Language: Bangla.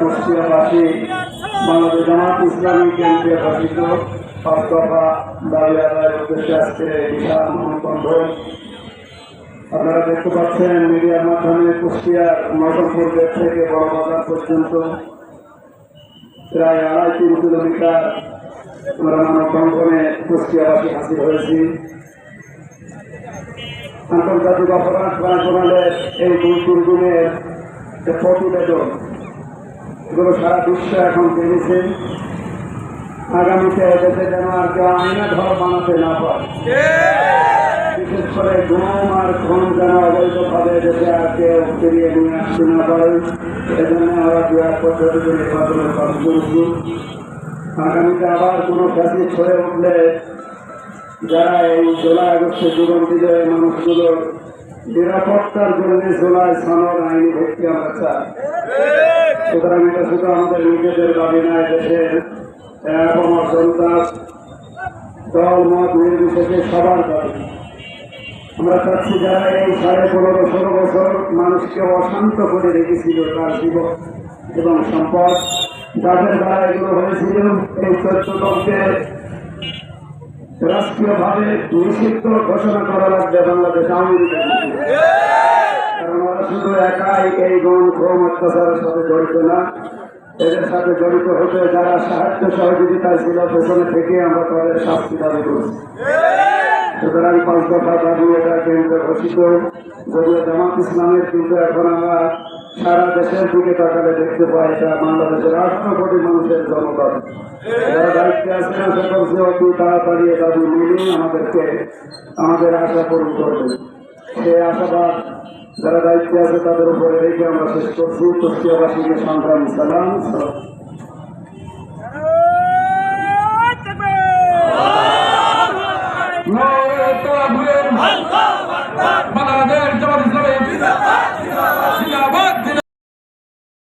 কুষ্টিয়াবাসী বাংলাদেশ জামাত ইসলামী কেন্দ্রীয় ঘোষিত পাঁচ দফা দাবি আদায়ের উদ্দেশ্যে আজকে এই বিশাল মানববন্ধন আপনারা দেখতে পাচ্ছেন মিডিয়ার মাধ্যমে কুষ্টিয়ার নজরপুর গেট থেকে বড় বাজার পর্যন্ত প্রায় আড়াই তিন কিলোমিটার আমরা মানববন্ধনে কুষ্টিয়াবাসী হাজির হয়েছি। আন্তর্জাতিক অপরাধ ট্রাইব্যুনালের এই দুই তিন দিনের যে প্রতিবেদন, এগুলো সারা বিশ্ব এখন জেনেছে আগামীতে দেশে যেন আর কেউ আইনা ঘর বানাতে না পারে। বিশেষ করে গুম আর খুন যেন অবৈধভাবে দেশে আর কেউ ফিরিয়ে নিয়ে আসতে না পারে। এজন্য আমরা দু এক পদ্ধতিতে নির্বাচনের কাজ করেছি আগামীতে আবার কোনো ফ্যাসিস হয়ে উঠলে যারা এই জুলাই আগস্টে জীবন দিল এই মানুষগুলোর নিরাপত্তার জন্য জুলাই সনদ আইনি ভিত্তি আমরা চাই। সুতরাং এটা শুধু আমাদের নিজেদের দাবি নয় দেশের এবং জনতা দল, মত, নির্বিশেষে সবার দাবি। আমরা চাচ্ছি যারা এই সাড়ে পনেরো, ষোলো বছর মানুষকে অশান্ত করে রেখেছিল তার জীবন এবং সম্পদ, যাদের দ্বারা এগুলো হয়েছিল, এই চরিত্রকে রাষ্ট্রীয়ভাবে নিষিদ্ধ ঘোষণা করা লাগবে বাংলাদেশ আওয়ামী লীগের কারণ ওরা শুধু একাই এই গণ ক্রম অত্যাচারের সাথে জড়িত না। এদের সাথে জড়িত হতে যারা সাহায্য সহযোগিতায় ছিল, পেছনে থেকে আমরা তাদের শাস্তি দাবি করছি সুতরাং পাঁচ দফা দাবি এটা কেন্দ্রে ঘোষিত। যদিও জামাত ইসলামের কিন্তু এখন আমরা সারা দেশের দিকে তাকালে দেখতে পাই, এটা বাংলাদেশের কোটি মানুষের জনগণ যারা দায়িত্বে আছেন, আশা করছে অতি তাড়াতাড়ি এ দাবি মিলিয়ে আমাদেরকে, আমাদের আশা পূরণ করবে সেই আশাবাদ যারা দায়িত্বে আছে তাদের উপরে রেখে আমরা শেষ করছি। সংগ্রাম সালাম সালাম।